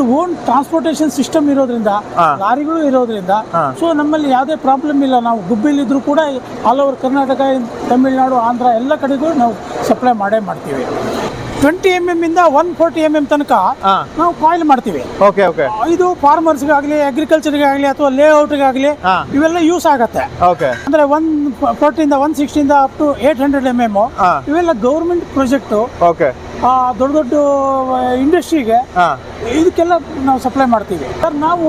ನಮ್ದು own transportation system ಇರೋದ್ರಿಂದ ಲಾರಿಗಳು ಇರೋದ್ರಿಂದ. ಸೊ ನಮ್ಮಲ್ಲಿ ಯಾವುದೇ ಪ್ರಾಬ್ಲಮ್ ಇಲ್ಲ. ನಾವು ಗುಬ್ಬಿಲಿದ್ರು ಕೂಡ ಆಲ್ ಓವರ್ ಕರ್ನಾಟಕ ತಮಿಳುನಾಡು ಆಂಧ್ರ ಎಲ್ಲ ಕಡೆಗೂ ನಾವು ಸಪ್ಲೈ ಮಾಡೇ ಮಾಡ್ತೀವಿ. ಟ್ವೆಂಟಿ ಎಂ ಎಂ ಇಂದ ಒನ್ ಫೋರ್ಟಿ ಎಂ ಎಂ ತನಕ ನಾವು ಕಾಯಿಲ್ ಮಾಡ್ತೀವಿ. ಓಕೆ ಓಕೆ ಇದು ಫಾರ್ಮರ್ಸ್ಗಾಗಲಿ ಅಗ್ರಿಕಲ್ಚರ್ಗಾಗಲಿ ಅಥವಾ ಲೇಔಟ್ಗಾಗಲಿ ಆಗಲಿ ಇವೆಲ್ಲ ಯೂಸ್ ಆಗುತ್ತೆ. ಓಕೆ ಅಂದ್ರೆ ಒನ್ ಫೋರ್ಟಿಯಿಂದ one ಸಿಕ್ಸ್ಟಿಯಿಂದ up to eight hundred M M ಇವೆಲ್ಲ ಗೌರ್ಮೆಂಟ್ ಪ್ರಾಜೆಕ್ಟ್ ಓಕೆ ದೊಡ್ಡ ದೊಡ್ಡ ಇಂಡಸ್ಟ್ರಿಗೆ ಇದಕ್ಕೆಲ್ಲ ನಾವು ಸಪ್ಲೈ ಮಾಡ್ತೀವಿ. ಸರ್ ನಾವು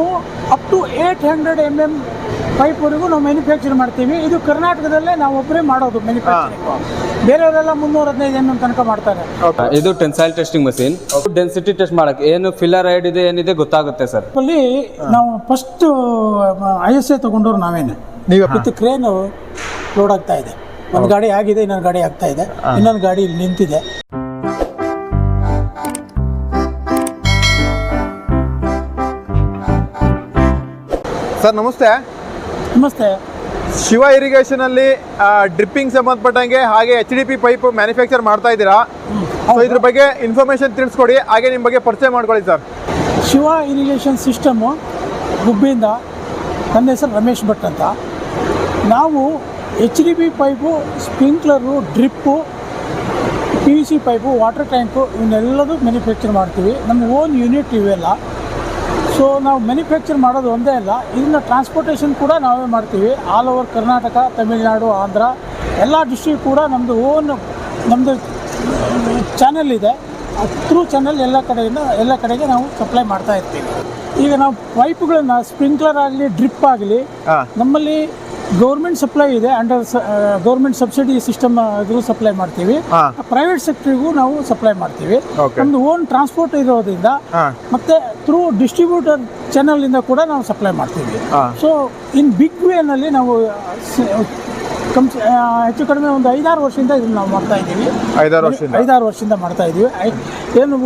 up to eight hundred M M ಪೈಪ್ವರೆಗೂ ನಾವು ಮ್ಯಾನುಫ್ಯಾಕ್ಚರ್ ಮಾಡ್ತೀವಿ. ಇದು ಕರ್ನಾಟಕದಲ್ಲೇ ನಾವು ಒಬ್ಬರೇ ಮಾಡೋದು ಮ್ಯಾನುಫ್ಯಾಕ್ಚರಿಂಗ್ ಬೇರೆಯವರೆಲ್ಲ ಮುನ್ನೂರ ಹದಿನೈದು ಎಂ ಎಂ ತನಕ ಮಾಡ್ತಾರೆ. ಇದು tensile testing machine density test ಮಾಡಕ್ಕೆ ಏನು ಫಿಲ್ಲರ್ ಐಡ್ ಇದೆ ಏನಿದೆ ಗೊತ್ತಾಗುತ್ತೆ ಸರ್? ಅಲ್ಲಿ ನಾವು ಫಸ್ಟ್ ಐ ಎಸ್ ಎ ತಗೊಂಡವ್ರು ನಾವೇನೆ. ನೀವು? ವಿತ್ ಕ್ರೇನ್ ಲೋಡ್ ಆಗ್ತಾ ಇದೆ. ಒಂದು ಗಾಡಿ ಆಗಿದೆ ಇನ್ನೊಂದು ಗಾಡಿ ಆಗ್ತಾ ಇದೆ. ಇನ್ನೊಂದು ಗಾಡಿ ಇಲ್ಲಿ ನಿಂತಿದೆ. ಸರ್ ನಮಸ್ತೆ. ನಮಸ್ತೆ. ಶಿವ ಇರಿಗೇಷನ್ ಅಲ್ಲಿ ಡ್ರಿಪ್ಪಿಂಗ್ ಸಂಬಂಧಪಟ್ಟಂಗೆ ಹಾಗೆ H D P pipe manufacture ಮಾಡ್ತಾ ಇದ್ದೀರಾ? ಸೊ ಇದ್ರ ಬಗ್ಗೆ ಇನ್ಫಾರ್ಮೇಶನ್ ತಿಳಿಸ್ಕೊಡಿ ಹಾಗೆ ನಿಮ್ಮ ಬಗ್ಗೆ ಪರಿಚಯ ಮಾಡ್ಕೊಳ್ಳಿ ಸರ್. ಶಿವ ಇರಿಗೇಷನ್ ಸಿಸ್ಟಮು ಗುಬ್ಬಿಯಿಂದ ನನ್ನ ಹೆಸರು ರಮೇಶ್ ಭಟ್ ಅಂತ. ನಾವು H D P pipe sprinkler drip P U C pipe water tank ಇವನ್ನೆಲ್ಲದೂ ಮ್ಯಾನುಫ್ಯಾಕ್ಚರ್ ಮಾಡ್ತೀವಿ. ನಮ್ಮ ಓನ್ ಯೂನಿಟ್ ಇವೆಲ್ಲ. ಸೊ ನಾವು ಮ್ಯಾನುಫ್ಯಾಕ್ಚರ್ ಮಾಡೋದು ಒಂದೇ ಅಲ್ಲ. ಇದನ್ನ ಟ್ರಾನ್ಸ್ಪೋರ್ಟೇಷನ್ ಕೂಡ ನಾವೇ ಮಾಡ್ತೀವಿ. ಆಲ್ ಓವರ್ ಕರ್ನಾಟಕ ತಮಿಳುನಾಡು ಆಂಧ್ರ ಎಲ್ಲ ಡಿಸ್ಟ್ರಿಕ್ ಕೂಡ ನಮ್ಮದು ಓನ್ ನಮ್ಮದು ಚಾನೆಲ್ ಇದೆ. ಥ್ರೂ ಚಾನೆಲ್ ಎಲ್ಲ ಕಡೆಯಿಂದ ಎಲ್ಲ ಕಡೆಗೆ ನಾವು ಸಪ್ಲೈ ಮಾಡ್ತಾ ಇರ್ತೀವಿ. ಈಗ ನಾವು ಪೈಪ್ಗಳನ್ನ ಸ್ಪ್ರಿಂಕ್ಲರ್ ಆಗಲಿ ಡ್ರಿಪ್ ಆಗಲಿ ನಮ್ಮಲ್ಲಿ ಗೌರ್ಮೆಂಟ್ ಸಪ್ಲೈ ಇದೆ ಅಂಡರ್ ಗೌರ್ಮೆಂಟ್ ಸಬ್ಸಿಡಿ ಸಿಸ್ಟಮ್ ಇದ್ರೂ ಸಪ್ಲೈ ಮಾಡ್ತೀವಿ. ಪ್ರೈವೇಟ್ ಸೆಕ್ಟರ್ಗೂ ನಾವು ಸಪ್ಲೈ ಮಾಡ್ತೀವಿ. ನಮ್ದು ಓನ್ ಟ್ರಾನ್ಸ್ಪೋರ್ಟ್ ಇರೋದ್ರಿಂದ ಮತ್ತೆ ಥ್ರೂ ಡಿಸ್ಟ್ರಿಬ್ಯೂಟರ್ ಚಾನಲ್ ಇಂದ ಕೂಡ ನಾವು ಸಪ್ಲೈ ಮಾಡ್ತೀವಿ. ಸೊ ಇನ್ ಬಿಗ್ ವೇನಲ್ಲಿ ನಾವು ಕಮ್ ಹೆಚ್ಚು ಕಡಿಮೆ ಒಂದು ಐದಾರು ವರ್ಷದಿಂದ ಇದನ್ನು ನಾವು ಮಾಡ್ತಾ ಇದ್ದೀವಿ. ಐದಾರು ವರ್ಷದಿಂದ? ಐದಾರು ವರ್ಷದಿಂದ ಮಾಡ್ತಾ ಇದ್ದೀವಿ. ಏನು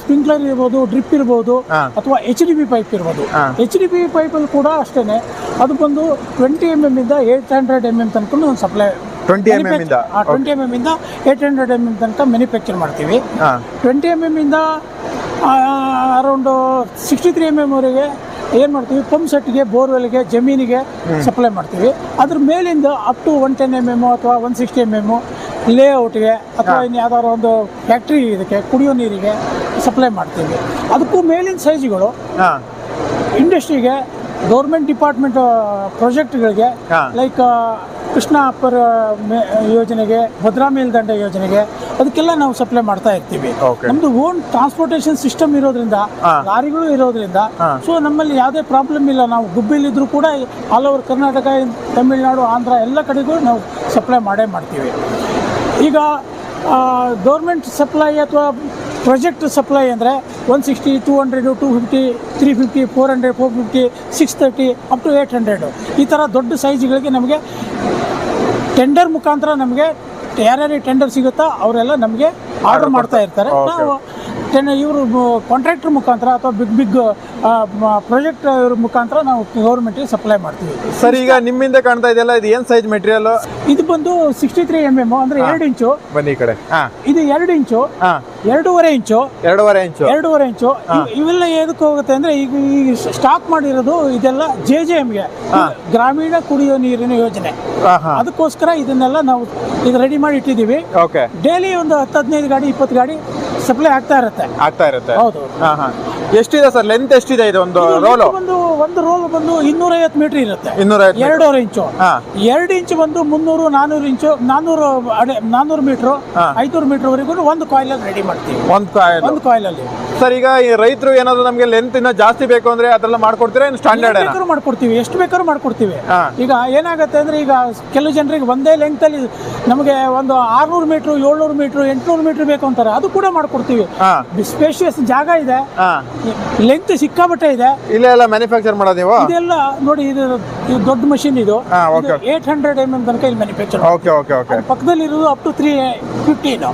ಸ್ಪ್ರಿಂಕ್ಲರ್ ಇರ್ಬೋದು ಡ್ರಿಪ್ ಇರ್ಬೋದು. ಅಥವಾ ಎಚ್ ಡಿ ಬಿ ಪೈಪ್ ಇರ್ಬೋದು. ಎಚ್ ಡಿ ಬಿ ಪೈಪಲ್ಲಿ ಕೂಡ ಅಷ್ಟೇ ಅದು ಬಂದು ಟ್ವೆಂಟಿ ಎಂ ಎಂ ಇಂದ ಏಟ್ ಹಂಡ್ರೆಡ್ ಎಂ ಎಂ ತನಕ ಒಂದು ಸಪ್ಲೈ ಟ್ವೆಂಟಿ ಎಂ ಎಂ ಇಂದ? ಟ್ವೆಂಟಿ ಎಂ ಎಂ ಇಂದ ಏಟ್ ಹಂಡ್ರೆಡ್ ಎಂ ಎಂ ತನಕ ಮ್ಯಾನುಫ್ಯಾಕ್ಚರ್ ಮಾಡ್ತೀವಿ. ಟ್ವೆಂಟಿ ಎಂ ಎಂ ಇಂದ around sixty three M M ವರೆಗೆ ಏನು ಮಾಡ್ತೀವಿ? ಪಂಪ್ ಸೆಟ್ಗೆ ಬೋರ್ವೆಲ್ಗೆ ಜಮೀನಿಗೆ ಸಪ್ಲೈ ಮಾಡ್ತೀವಿ. ಅದ್ರ ಮೇಲಿಂದ up to one ten M M ಅಥವಾ ಒನ್ ಸಿಕ್ಸ್ಟಿ ಎಂ ಎಮ್ಮು ಲೇಔಟ್ಗೆ ಅಥವಾ ಇನ್ನು ಯಾವ್ದಾದ್ರು ಒಂದು ಫ್ಯಾಕ್ಟ್ರಿ ಇದಕ್ಕೆ ಕುಡಿಯೋ ನೀರಿಗೆ ಸಪ್ಲೈ ಮಾಡ್ತೀವಿ. ಅದಕ್ಕೂ ಮೇಲಿನ ಸೈಜ್ಗಳು ಇಂಡಸ್ಟ್ರಿಗೆ ಗೌರ್ಮೆಂಟ್ ಡಿಪಾರ್ಟ್ಮೆಂಟ್ ಪ್ರಾಜೆಕ್ಟ್ಗಳಿಗೆ. ಲೈಕ್ ಕೃಷ್ಣ ಅಪ್ಪರ ಯೋಜನೆಗೆ ಭದ್ರಾ ಮೇಲ್ದಂಡೆ ಯೋಜನೆಗೆ ಅದಕ್ಕೆಲ್ಲ ನಾವು ಸಪ್ಲೈ ಮಾಡ್ತಾ ಇರ್ತೀವಿ. ನಮ್ದು ಓನ್ ಟ್ರಾನ್ಸ್ಪೋರ್ಟೇಷನ್ ಸಿಸ್ಟಮ್ ಇರೋದ್ರಿಂದ ಲಾರಿಗಳು ಇರೋದ್ರಿಂದ. ಸೊ ನಮ್ಮಲ್ಲಿ ಯಾವುದೇ ಪ್ರಾಬ್ಲಮ್ ಇಲ್ಲ. ನಾವು ಗುಬ್ಬಿಲಿದ್ರೂ ಕೂಡ ಆಲ್ ಓವರ್ ಕರ್ನಾಟಕ ತಮಿಳುನಾಡು ಆಂಧ್ರ ಎಲ್ಲ ಕಡೆಗೂ ನಾವು ಸಪ್ಲೈ ಮಾಡೇ ಮಾಡ್ತೀವಿ. ಈಗ ಗೌರ್ಮೆಂಟ್ ಸಪ್ಲೈ ಅಥವಾ ಪ್ರಾಜೆಕ್ಟ್ ಸಪ್ಲೈ ಅಂದರೆ one sixty two hundred two fifty three fifty four hundred four fifty six thirty up to eight hundred ಈ ಥರ ದೊಡ್ಡ ಸೈಜ್ಗಳಿಗೆ ನಮಗೆ ಟೆಂಡರ್ ಮುಖಾಂತರ ನಮಗೆ ಯಾರ್ಯಾರಿಗೆ ಟೆಂಡರ್ ಸಿಗುತ್ತೋ ಅವರೆಲ್ಲ ನಮಗೆ ಆರ್ಡರ್ ಮಾಡ್ತಾ ಇರ್ತಾರೆ. ನಾವು ಟೆನ್ ಇವರು ಕಾಂಟ್ರಾಕ್ಟ್ರ್ ಮುಖಾಂತರ ಅಥವಾ ಬಿಗ್ ಬಿಗ್ ಪ್ರಾಜೆಕ್ಟ್ ಇವ್ರ ಮುಖಾಂತರ ನಾವು ಗೌರ್ಮೆಂಟಿಗೆ ಸಪ್ಲೈ ಮಾಡ್ತೀವಿ. ಸರ್ ಈಗ ನಿಮ್ಮಿಂದ ಕಾಣ್ತಾ ಇದೆಯಲ್ಲ ಇದು ಏನು ಸೈಜ್ ಮೆಟೀರಿಯಲ್ ಇದು ಬಂದು ಸಿಕ್ಸ್ಟಿ ತ್ರೀ ಎಂ ಎಂ ಅಂದ್ರೆ ಎರಡು ಇಂಚು. ಬನ್ನಿ ಈ ಕಡೆ. ಇದು ಎರಡು ಇಂಚು ಎರಡೂವರೆ ಇಂಚು ಎರಡೂವರೆ ಇಂಚು. ಎರಡೂವರೆ ಇಂಚು. ಇವ್- ಇವೆಲ್ಲ ಏನಕ್ಕೆ ಹೋಗುತ್ತೆ ಅಂದ್ರೆ ಈಗ ಈಗ ಸ್ಟಾಕ್ ಮಾಡಿರೋದು ಇದೆಲ್ಲ ಜೆ ಜೆ ಎಮ್ಗೆ ಗ್ರಾಮೀಣ ಕುಡಿಯೋ ನೀರಿನ ಯೋಜನೆ. ಅದಕ್ಕೋಸ್ಕರ ಇದನ್ನೆಲ್ಲ ನಾವು ಇದು ರೆಡಿ ಮಾಡಿ ಇಟ್ಟಿದ್ದೀವಿ. ಓಕೆ ಡೈಲಿ ಒಂದು ಹತ್ತು ಹದಿನೈದು ಗಾಡಿ ಇಪ್ಪತ್ತು ಗಾಡಿ ಸಪ್ಲೈ ಆಗ್ತಾ ಇರುತ್ತೆ. ಆಗ್ತಾ ಇರುತ್ತೆ. ಹೌದು ಹಾ ಹಾ. ಎಷ್ಟಿದೆ ಸರ್? ಲೆಂತ್ ಎಷ್ಟಿದೆ ಇದು ಒಂದು ರೋಲ್ ಬಂದು ಒಂದು ರೋಲ್ ಬಂದು ಇನ್ನೂರೈವತ್ತು ಮೀಟರ್ ಇರುತ್ತೆ. ಇನ್ನೂರ ಐವತ್ತು ಎರಡೂವರೆ ಇಂಚು. ಹಾ. ಎರಡು ಇಂಚು ಬಂದು ಮುನ್ನೂರು ನಾನೂರು ಇಂಚು ನಾನೂರು ಅಡೆ ನಾನೂರು ಮೀಟ್ರು ಹಾ. ಮೀಟರ್ ವರೆಗೂ ಒಂದು ಕಾಯಿಲ್ ರೆಡಿ ಮಾಡ್ತೀವಿ. ಒಂದು ಕಾಯಿಲ್ ಒಂದು ಕಾಯಿಲಲ್ಲಿ ಸರ್ ಈಗ ಈ ರೈತರು ಏನಾದ್ರು ನಮಗೆ ಲೆಂತ್ ಇನ್ನ ಜಾಸ್ತಿ ಬೇಕು ಅಂದ್ರೆ ಅದೆಲ್ಲ ಮಾಡ್ಕೊಡ್ತೀರಾ ಏನು ಸ್ಟ್ಯಾಂಡರ್ಡ್ ಬೇಕಾದ್ರೂ ಮಾಡ್ಕೊಡ್ತೀವಿ ಎಷ್ಟು ಬೇಕಾದ್ರೂ ಮಾಡ್ಕೊಡ್ತೀವಿ. ಹಾ. ಈಗ ಏನಾಗುತ್ತೆ ಅಂದ್ರೆ ಈಗ ಕೆಲವು ಜನರಿಗೆ ಒಂದೇ ಲೆಂತ್ ಅಲ್ಲಿ ನಮಗೆ ಒಂದು ಆರ್ನೂರು ಮೀಟರ್ ಏಳ್ನೂರು ಮೀಟ್ರು ಎಂಟುನೂರು ಮೀಟ್ರ್ ಬೇಕು ಅಂತಾರೆ ಅದು ಕೂಡ ಮಾಡ್ಕೊಡ್ತೀವಿ. ಹಾ. ಸ್ಪೇಷಿಯಸ್ ಜಾಗ ಇದೆ. ಹಾ. ಲೆಂತ್ ಸಿಕ್ಕಾಬಟ್ಟೆ ಇದೆ. ಇಲ್ಲ ಎಲ್ಲ ಮ್ಯಾನುಫ್ಯಾಕ್ಚರ್ ಮಾಡೋದು ನೀವು? ಇದೆಲ್ಲ ನೋಡಿ ಇದು ಇದು ದೊಡ್ಡ ಮಷಿನ್ ಇದು. ಹಾ, okay. Eight hundred M M ತನಕ ಇಲ್ಲಿ ಮ್ಯಾನುಫ್ಯಾಕ್ಚರ್ ಓಕೆ ಓಕೆ ಓಕೆ ಪಕ್ಕದಲ್ಲಿ ಇರೋದು ಅಪ್ ಟು ತ್ರೀ ಫಿಫ್ಟೀನ್.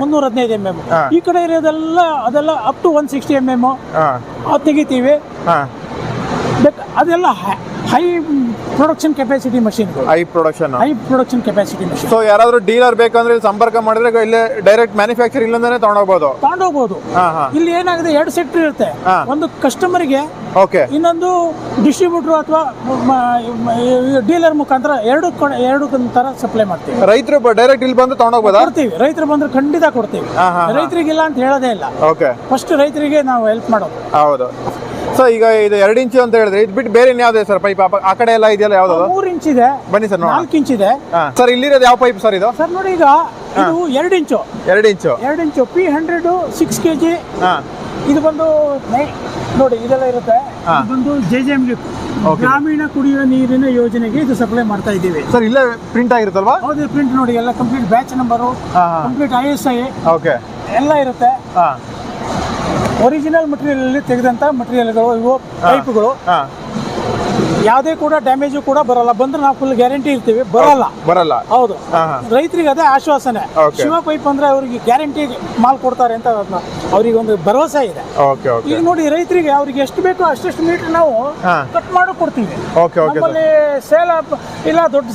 ಮುನ್ನೂರ ಹದಿನೈದು ಎಂ ಎಂ ಈ ಕಡೆ ಇರೋದೆಲ್ಲ ಅದೆಲ್ಲ up to one sixty M M ಹಾ. ಅದು ತೆಗಿತೀವಿ. ಹಾ. ಬೇಕು ಅದೆಲ್ಲ high production capacity machine high production high production capacity machine so ಯಾರಾದ್ರೂ ಡೀಲರ್ ಬೇಕಂದ್ರೆ ಇಲ್ಲಿ ಸಂಪರ್ಕ ಮಾಡಿದ್ರೆ ಇಲ್ಲೇ ಡೈರೆಕ್ಟ್ ಮ್ಯಾನುಫ್ಯಾಕ್ಚರ್ ಇಲ್ಲಂದ್ರೆ ತಗೊಂಡೋಗ್ಬೋದು. ತಗೊಂಡೋಗ್ಬೋದು. ಇಲ್ಲಿ ಏನಾಗಿದೆ ಎರಡು ಸೆಕ್ಟರ್ ಇರುತ್ತೆ. ಒಂದು ಕಸ್ಟಮರ್ಗೆ ಓಕೆ ಇನ್ನೊಂದು ಡಿಸ್ಟ್ರಿಬ್ಯೂಟರ್ ಅಥವಾ ಡೀಲರ್ ಮುಖಾಂತರ ಎರಡು ಎರಡು ತರ ಸಪ್ಲೈ ಮಾಡ್ತೀವಿ. ರೈತರು ಡೈರೆಕ್ಟ್ ಇಲ್ಲಿ ಬಂದು ತಗೊಂಡೋಗ್ಬೋದಾ ಕೊಡ್ತೀವಿ. ರೈತರು ಬಂದ್ರೆ ಖಂಡಿತ ಕೊಡ್ತೀವಿ. ರೈತರಿಗಿಲ್ಲ ಅಂತ ಹೇಳೋದೇ ಇಲ್ಲ. ಓಕೆ ಫಸ್ಟ್ ರೈತರಿಗೆ ನಾವು ಹೆಲ್ಪ್ ಮಾಡೋದು. ಹೌದು. ಸರ್ ಈಗ ಇದು ಎರಡು ಇಂಚು ಅಂತ ಹೇಳಿದ್ರೆ ಇದು ಬಿಟ್ಟು ಬೇರೆ ಯಾವ್ದು ಸರ್ ಪೈಪ್ ಆ ಕಡೆ ಎಲ್ಲ ಇದೆಯಲ್ಲ ಯಾವ್ದು ಮೂರು ಇಂಚ್ ಇದೆ. ಬನ್ನಿ ಸರ್ ನೋಡಿ ನಾಲ್ಕು ಇಂಚ್ ಇದೆ. ಸರ್ ಇಲ್ಲಿರೋದು ಯಾವ ಪೈಪ್ ಸರ್ ಇದು? ಸರ್ ನೋಡಿ ಈಗ ಇದು ಎರಡು ಇಂಚು ಎರಡು ಇಂಚು ಎರಡು ಇಂಚು P hundred six K G ಇದು ಬಂದು ನೋಡಿ ಇದೆಲ್ಲ ಇರುತ್ತೆ. ಇದೊಂದು ಜೆ ಜೆ ಎಂ ಗ್ರಾಮೀಣ ಕುಡಿಯುವ ನೀರಿನ ಯೋಜನೆಗೆ ಇದು ಸಪ್ಲೈ ಮಾಡ್ತಾ ಇದ್ದೀವಿ. ಸರ್ ಇಲ್ಲೇ ಪ್ರಿಂಟ್ ಆಗಿರುತ್ತಲ್ವಾ? ಹೌದು ಪ್ರಿಂಟ್ ನೋಡಿ ಎಲ್ಲ complete batch number complete I S I okay ಎಲ್ಲ ಇರುತ್ತೆ. ಹಾ. ಒರಿಜಿನಲ್ ಮಟೀರಿಯಲ್ ಅಲ್ಲಿ ತೆಗೆದಂತ ಮಟೀರಿಯಲ್ಗಳು ಇವು ಪೈಪ್ಗಳು ಯಾವುದೇ ಕೂಡ ಡ್ಯಾಮೇಜು ಕೂಡ ಬರಲ್ಲ. ಬಂದ್ರೆ ನಾವು ಫುಲ್ ಗ್ಯಾರಂಟಿ ಇರ್ತೀವಿ. ಬರಲ್ಲ. ಬರಲ್ಲ. ಹೌದು. ರೈತರಿಗೆ ಅದೇ ಆಶ್ವಾಸನೆ. ಶಿವ ಪೈಪ್ ಅಂದ್ರೆ ಅವರಿಗೆ ಗ್ಯಾರಂಟಿ ಮಾಲ್ ಕೊಡ್ತಾರೆ ಅಂತ ಅದನ್ನ ಅವ್ರಿಗೆ ಒಂದು ಭರವಸೆ ಇದೆ. ಈಗ ನೋಡಿ ರೈತರಿಗೆ ಅವ್ರಿಗೆ ಎಷ್ಟು ಬೇಕೋ ಅಷ್ಟೆಷ್ಟು ಮೀಟರ್ ನಾವು ಕಟ್ ಮಾಡಿ ಕೊಡ್ತೀವಿ. ಓಕೆ ಓಕೆ ಸರ್ ನಮ್ಮಲ್ಲಿ ಸೇಲ್ ಇಲ್ಲ ದೊಡ್ಡ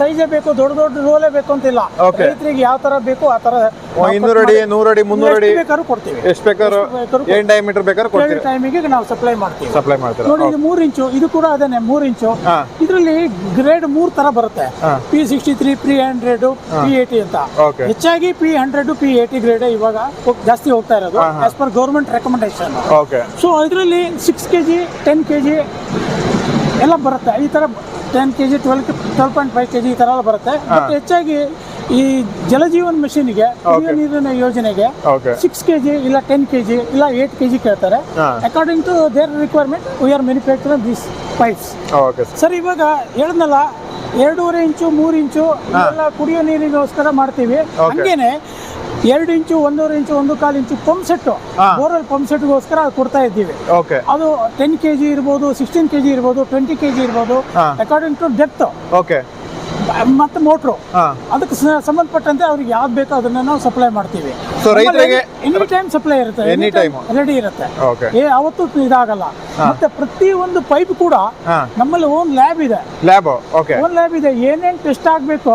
ಸೈಜೇ ಬೇಕು ದೊಡ್ಡ ದೊಡ್ಡ ರೋಲೇ ಬೇಕು ಅಂತಿಲ್ಲ. ಇಲ್ಲ ರೈತರಿಗೆ ಯಾವ ತರ ಬೇಕು ಆ ತರ ಇನ್ನೂರು ಅಡಿ ನೂರು ಅಡಿ ಮುನ್ನೂರು ಅಡಿ ಬೇಕಾದ್ರೂ ಕೊಡ್ತೀವಿ. ಎಷ್ಟು ಬೇಕಾದ್ರು ಏನ್ ಡೈಮೀಟರ್ ಬೇಕಾದ್ರೂ ಕೊಡ್ತೀರಿ? ಟೈಮಿಗೆ ನಾವು ಸಪ್ಲೈ ಮಾಡ್ತೀವಿ. ಸಪ್ಲೈ ಮಾಡ್ತೀವಿ ನೋಡಿ ಇದು ಮೂರ್ ಇಂಚು ಇದು ಕೂಡ ಅದೇನೆ. ಮೂರ್ ಇಂಚು. ಇದರಲ್ಲಿ ಗ್ರೇಡ್ ಮೂರ್ ತರ ಬರುತ್ತೆ. P sixty three P hundred P eighty ಅಂತ. ಹೆಚ್ಚಾಗಿ P hundred P eighty grade ಇವಾಗ ಜಾಸ್ತಿ ಹೋಗ್ತಾ ಇರೋದು. As per government recommendation so ಇದರಲ್ಲಿ six K G ten K G ಎಲ್ಲ ಬರುತ್ತೆ. ಈ ತರ ten K G twelve twelve point five K G ಈ ಥರ ಎಲ್ಲ ಬರುತ್ತೆ. ಹೆಚ್ಚಾಗಿ ಈ ಜಲಜೀವನ್ ಮಿಷನ್ಗೆ ಕುಡಿಯೋ ನೀರಿನ ಯೋಜನೆಗೆ ಸಿಕ್ಸ್ ಕೆ ಜಿ ಇಲ್ಲ ಟೆನ್ ಕೆ ಜಿ ಇಲ್ಲ ಏಟ್ ಕೆ ಜಿ ಕೇಳ್ತಾರೆ. According to their requirement we are manufacture this pipes okay sir ಇವಾಗ ಹೇಳಿದ್ನಲ್ಲ ಎರಡೂವರೆ ಇಂಚು ಮೂರು ಇಂಚು ಎಲ್ಲ ಕುಡಿಯೋ ನೀರಿಗೋಸ್ಕರ ಮಾಡ್ತೀವಿ. ಹಂಗೇನೆ ಎರಡು ಇಂಚು ಒಂದೂವರೆ ಇಂಚು ಒಂದು ಕಾಲು ಇಂಚು ಪಂಪ್ ಸೆಟ್. ಬೋರ್ವೆಲ್ ಪಂಪ್ ಸೆಟ್ಗೋಸ್ಕರ ಕೊಡ್ತಾ ಇದ್ದೀವಿ. ಓಕೆ ಅದು ಟೆನ್ ಕೆ ಜಿ ಇರ್ಬೋದು ಸಿಕ್ಸ್ಟೀನ್ ಕೆ ಜಿ ಇರ್ಬೋದು ಟ್ವೆಂಟಿ ಕೆ ಜಿ ಇರ್ಬೋದು ಅಕಾರ್ಡಿಂಗ್ ಟು ಡೆಪ್ತ್ ಓಕೆ ಮತ್ತೆ ಮೋಟ್ರು. ಅದಕ್ಕೆ ಸಂಬಂಧಪಟ್ಟಂತೆ ಅವ್ರಿಗೆ ಯಾವ್ದು ಬೇಕೋ ಅದನ್ನ ನಾವು ಸಪ್ಲೈ ಮಾಡ್ತೀವಿ. ಎನಿ ಟೈಮ್ ಸಪ್ಲೈ ಇರುತ್ತೆ ಎನಿ time. ರೆಡಿ ಇರುತ್ತೆ. ಏ ಅವತ್ತು ಇದಾಗಲ್ಲ. ಮತ್ತೆ ಪ್ರತಿ ಒಂದು ಪೈಪ್ ಕೂಡ ನಮ್ಮಲ್ಲಿ ಓನ್ ಲ್ಯಾಬ್ ಇದೆ. ಲ್ಯಾಬ್ ಓಕೆ ಓನ್ ಲ್ಯಾಬ್ ಇದೆ. ಏನೇನ್ ಟೆಸ್ಟ್ ಆಗ್ಬೇಕು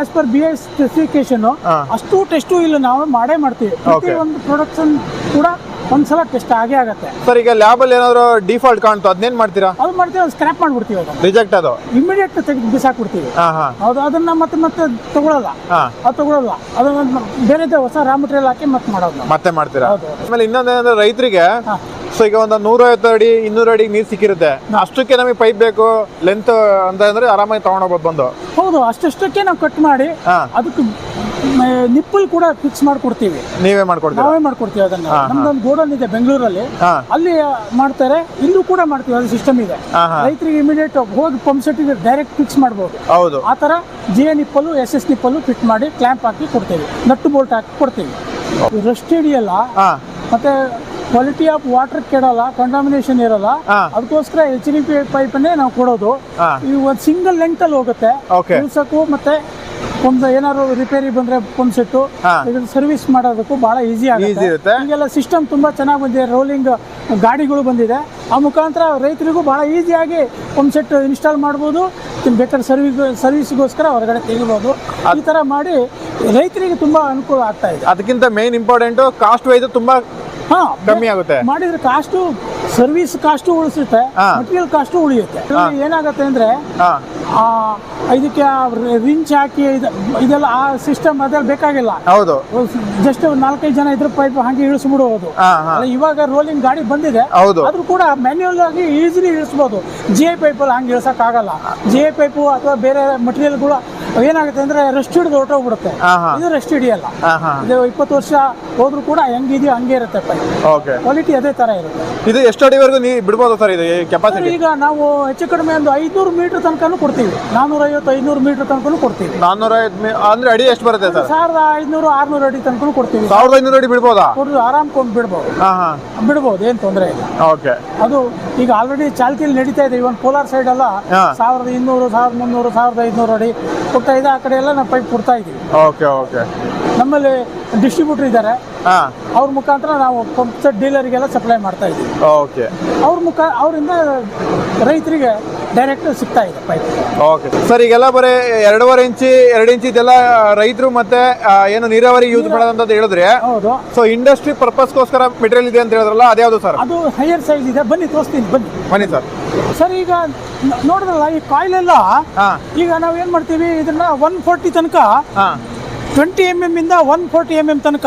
as per B S specification ಅಷ್ಟು ಟೆಸ್ಟು ಇಲ್ಲಿ ನಾವು ಮಾಡೇ ಮಾಡ್ತೀವಿ. ಪ್ರತಿ ಒಂದು ಪ್ರೊಡಕ್ಷನ್ ಕೂಡ ಒಂದ್ಸಲ ಟೆಸ್ಟ್ ಆಗೇ ಆಗುತ್ತೆ. ಸರ್ ಈಗ ಲ್ಯಾಬ್ ಅಲ್ಲಿ ಏನಾದ್ರು ಡಿಫಾಲ್ಟ್ ಕಾಣ್ತು ಅದನ್ನೇನ್ ಮಾಡ್ತೀರಾ? ಅದು ಮಾಡ್ತೀವಿ ಅದು ಸ್ಕ್ರಾಪ್ ಮಾಡ್ಬಿಡ್ತೀವಿ ಅದನ್ನ ರಿಜೆಕ್ಟ್ ಅದು. ಇಮಿಡಿಯೇಟ್ ತೆಗೆದು ಬಿಸಾಕ್ಬಿಡ್ತೀವಿ. ಹಾ ಹಾ. ಹೌದು ಅದನ್ನ ಮತ್ತೆ ಮತ್ತೆ ತಗೊಳಲ್ಲ. ಹಾ. ಅದು ತಗೊಳಲ್ಲ. ಅದನ್ನ ಬೇರೆದೇ ಹೊಸ ರಾ ಮೆಟೀರಿಯಲ್ ಹಾಕಿ ಮತ್ತೆ ಮಾಡೋದು ನಾವು. ಮತ್ತೆ ಮಾಡ್ತೀರಾ? ಹೌದು. ಆಮೇಲೆ ಇನ್ನೊಂದೇನಂದ್ರೆ ರೈತರಿಗೆ ಹಾ. ಸೊ ಈಗ ಒಂದು ನೂರೈವತ್ತು ಅಡಿ ಇನ್ನೂರು ಅಡಿ ನೀರು ಸಿಕ್ಕಿರುತ್ತೆ. ಅಷ್ಟಕ್ಕೆ ನಮಗೆ ಪೈಪ್ ಬೇಕು ಲೆಂತ್ ಅಂತ ಅಂದ್ರೆ ಆರಾಮಾಗಿ ತಗೊಂಡೋಗ್ಬೋದು ಬಂದು. ಹೌದು ಅಷ್ಟಷ್ಟಕ್ಕೆ ನಾವು ಕಟ್ ಮಾಡಿ ಅದಕ್ಕೆ ನಿಪ್ಪಲ್ ಕೂಡ ಫಿಕ್ಸ್ ಮಾಡ್ಕೊಡ್ತೀವಿ. ನೀವೇ ಮಾಡ್ಕೊಡ್ತೀವಿ ನಾವೇ ಮಾಡ್ಕೊಡ್ತೀವಿ ಅದನ್ನ. ನಮ್ದೊಂದು ಗೋಡನ್ ಇದೆ ಬೆಂಗಳೂರಲ್ಲಿ. ಅಲ್ಲಿ ಮಾಡ್ತಾರೆ ಇಲ್ಲೂ ಕೂಡ ಮಾಡ್ತೀವಿ ಅದು ಸಿಸ್ಟಮ್ ಇದೆ. ರೈತರಿಗೆ ಇಮಿಡಿಯೇಟ್ ಹೋಗಿ ಪಂಪ್ ಸೆಟ್ಗೆ ಡೈರೆಕ್ಟ್ ಫಿಕ್ಸ್ ಮಾಡ್ಬೋದು. ಹೌದು. ಆ ಥರ G A nipple S S nipple fit ಮಾಡಿ ಕ್ಲ್ಯಾಂಪ್ ಹಾಕಿ ಕೊಡ್ತೀವಿ. ನಟ್ಟು ಬೋಲ್ಟ್ ಹಾಕಿ ಕೊಡ್ತೀವಿ. ರಸ್ಟ್ ಹಿಡಿಯಲ್ಲ ಮತ್ತೆ ಕ್ವಾಲಿಟಿ ಆಫ್ ವಾಟರ್ ಕೆಡಲ್ಲ ಕಂಟಾಮಿನೇಷನ್ ಇರಲ್ಲ. ಅದಕ್ಕೋಸ್ಕರ ಎಚ್ ಡಿ ಪಿ ಪೈಪನ್ನೇ ನಾವು ಕೊಡೋದು. ಈ ಒಂದು ಸಿಂಗಲ್ ಲೆಂತಲ್ಲಿ ಹೋಗುತ್ತೆ. ಕೆಲಸಕ್ಕೂ ಮತ್ತೆ ಒಂದು ಏನಾದ್ರು ರಿಪೇರಿ ಬಂದ್ರೆ ಪಂಪ್ ಸೆಟ್ಟು ಸರ್ವಿಸ್ ಮಾಡೋದಕ್ಕೂ ಬಹಳ ಈಸಿ ಆಗುತ್ತೆ. ಇರುತ್ತೆ. ಈಗೆಲ್ಲ ಸಿಸ್ಟಮ್ ತುಂಬಾ ಚೆನ್ನಾಗಿ ಬಂದಿದೆ. ರೋಲಿಂಗ್ ಗಾಡಿಗಳು ಬಂದಿದೆ. ಆ ಮುಖಾಂತರ ರೈತರಿಗೂ ಬಹಳ ಈಸಿಯಾಗಿ ಪಂಪ್ ಸೆಟ್ ಇನ್ಸ್ಟಾಲ್ ಮಾಡ್ಬೋದು. ಬೇಕಾದ್ರೆ ಸರ್ವಿಸ್ ಸರ್ವಿಸ್ಗೋಸ್ಕರ ಹೊರಗಡೆ ತೆಗಿಬೋದು. ಈ ತರ ಮಾಡಿ ರೈತರಿಗೆ ತುಂಬಾ ಅನುಕೂಲ ಆಗ್ತಾ ಇದೆ. ಅದಕ್ಕಿಂತ ಮೇನ್ ಇಂಪಾರ್ಟೆಂಟ್ ಕಾಸ್ಟ್ ವೈಸ್ ತುಂಬಾ ಕಮ್ಮಿ ಆಗುತ್ತೆ. ಮಾಡಿದ್ರೆ ಕಾಸ್ಟು ಸರ್ವಿಸ್ ಕಾಸ್ಟು ಉಳಿಸುತ್ತೆ ಮೆಟೀರಿಯಲ್ ಮಟೀರಿಯಲ್ ಕಾಸ್ಟು ಉಳಿಯುತ್ತೆ. ಏನಾಗುತ್ತೆ ಅಂದ್ರೆ ಆ, ಇದಕ್ಕೆ ರಿಂಚ್ ಹಾಕಿ ಇದ್- ಇದೆಲ್ಲ ಆ ಸಿಸ್ಟಮ್ ಅದೆಲ್ಲ ಬೇಕಾಗಿಲ್ಲ. ಹೌದು. ಜಸ್ಟ್ ನಾಲ್ಕೈದು ಜನ ಇದ್ರ ಪೈಪ್ ಹಾಗೆ ಇಳಿಸ್ಬಿಡಬಹುದು ಅಲ್ಲ, ಇವಾಗ ರೋಲಿಂಗ್ ಗಾಡಿ ಬಂದಿದೆ. ಹೌದು. ಆದ್ರೂ ಕೂಡ ಮ್ಯಾನ್ಯುಯಲ್ ಆಗಿ ಈಸಿಲಿ ಇಳಿಸ್ಬೋದು. ಜಿ ಐ ಪೈಪಲ್ಲಿ ಹಂಗೆ ಇಳಿಸಕ್ ಆಗಲ್ಲ ಜಿ ಐ ಪೈಪು ಅಥವಾ ಬೇರೆ ಮಟೀರಿಯಲ್ಗಳು ಏನಾಗುತ್ತೆ ಅಂದ್ರೆ ರೆಸ್ಟ್ ಹಿಡಿದು ಹೊರಟೋಗ್ಬಿಡುತ್ತೆ. ಇದು ರೆಸ್ಟ್ ಹಿಡಿಯಲ್ಲ. ಇದು ಇಪ್ಪತ್ತು ವರ್ಷ ಹೋದ್ರು ಕೂಡ ಹೆಂಗಿದೆಯೋ ಹಂಗೆ ಇರುತ್ತೆ ಪೈಪ್ ಓಕೆ ಕ್ವಾಲಿಟಿ ಅದೇ ತರ ಇರುತ್ತೆ. ಇದು ಎಷ್ಟು ಅಡಿವರೆಗೂ ನೀ ಬಿಡ್ಬೋದು ಸರ್ ಇದು ಕೆಪಾಸಿಟಿ ಈಗ ನಾವು ಹೆಚ್ಚು ಕಡಿಮೆ ಒಂದು ಐದ್ನೂರು ಮೀಟರ್ ತನಕನೂ ಕೊಡ್ತೀವಿ. ನಾನೂರ ಐವತ್ತು ಐನೂರು ಮೀಟರ್ ತನಕನೂ ಕೊಡ್ತೀವಿ. ನಾನ್ನೂರ ಅಂದ್ರೆ ಅಡಿ ಎಷ್ಟು ಬರುತ್ತೆ ಸರ್? ಸಾವಿರದ ಐನೂರು ಆರ್ನೂರು ಅಡಿ ತನಕನೂ ಕೊಡ್ತೀವಿ. ಸಾವಿರದ ಐನೂರು ಅಡಿ ಬಿಡ್ಬೋದಾ? ಕೊಡ್ದು ಆರಾಮ್ ಕೊಂಡು ಬಿಡ್ಬೋದು. ಬಿಡ್ಬೋದು ಏನು ತೊಂದರೆ ಇಲ್ಲ. ಓಕೆ. ಅದು ಈಗ ಆಲ್ರೆಡಿ ಚಾಲ್ತಿಯಲ್ಲಿ ನಡೀತಾ ಇದೆ. ಇವನ್ ಕೋಲಾರ್ ಸೈಡ್ ಎಲ್ಲ. ಸಾವಿರದ ಇನ್ನೂರು ಸಾವಿರದ ಮುನ್ನೂರು ಸಾವಿರದ ಐನೂರು ಅಡಿ ಕೊಡ್ತಾ ಇದೆ. ಆ ಕಡೆ ಎಲ್ಲ ನಾವು ಪೈಪ್ ಕೊಡ್ತಾ ಇದ್ದೀವಿ ಓಕೆ ಓಕೆ. ನಮ್ಮಲ್ಲಿ ಡಿಸ್ಟ್ರಿಬ್ಯೂಟರ್ ಇದ್ದಾರೆ. ಅವ್ರ ಮುಖಾಂತರ ನಾವು ಪಂಪ್ ಸೆಟ್ ಡೀಲರಿಗೆಲ್ಲ ಸಪ್ಲೈ ಮಾಡ್ತಾ ಇದ್ದೀವಿ. ಓಕೆ. ಅವ್ರ ಮುಖ ಅವರಿಂದ ರೈತರಿಗೆ ಡೈರೆಕ್ಟ್ ಸಿಗ್ತಾ ಇದೆ ಪೈಪ್ ಓಕೆ. ಸರ್ ಈಗೆಲ್ಲ ಬರೀ ಎರಡೂವರೆ ಇಂಚಿ ಎರಡು ಇಂಚಿ ಇದೆಲ್ಲ ರೈತರು ಮತ್ತೆ ಆ, ಏನು ನೀರಾವರಿ ಯೂಸ್ ಮಾಡೋದಂತ ಹೇಳಿದ್ರೆ ಹೌದು. ಸೊ ಇಂಡಸ್ಟ್ರಿ ಪರ್ಪಸ್ಗೋಸ್ಕರ ಮೆಟೀರಿಯಲ್ ಇದೆ ಅಂತ ಹೇಳಿದ್ರಲ್ಲ ಅದ್ಯಾವುದು ಸರ್? ಅದು ಹೈಯರ್ ಸೈಜ್ ಇದೆ. ಬನ್ನಿ ತೋರಿಸ್ತೀನಿ ಬನ್ನಿ. ಬನ್ನಿ ಸರ್. ಸರ್ ಈಗ ನ- ನೋಡಿದ್ರಲ್ಲ ಈ ಕಾಯಿಲ್ ಎಲ್ಲ ಹಾ. ಈಗ ನಾವು ಏನು ಮಾಡ್ತೀವಿ ಇದನ್ನ ಒನ್ ಫೋರ್ಟಿ ತನಕ ಹಾ. ಟ್ವೆಂಟಿ ಎಂ ಎಂ ಇಂದ ಒನ್ ಫೋರ್ಟಿ ಎಂ ಎಂ ತನಕ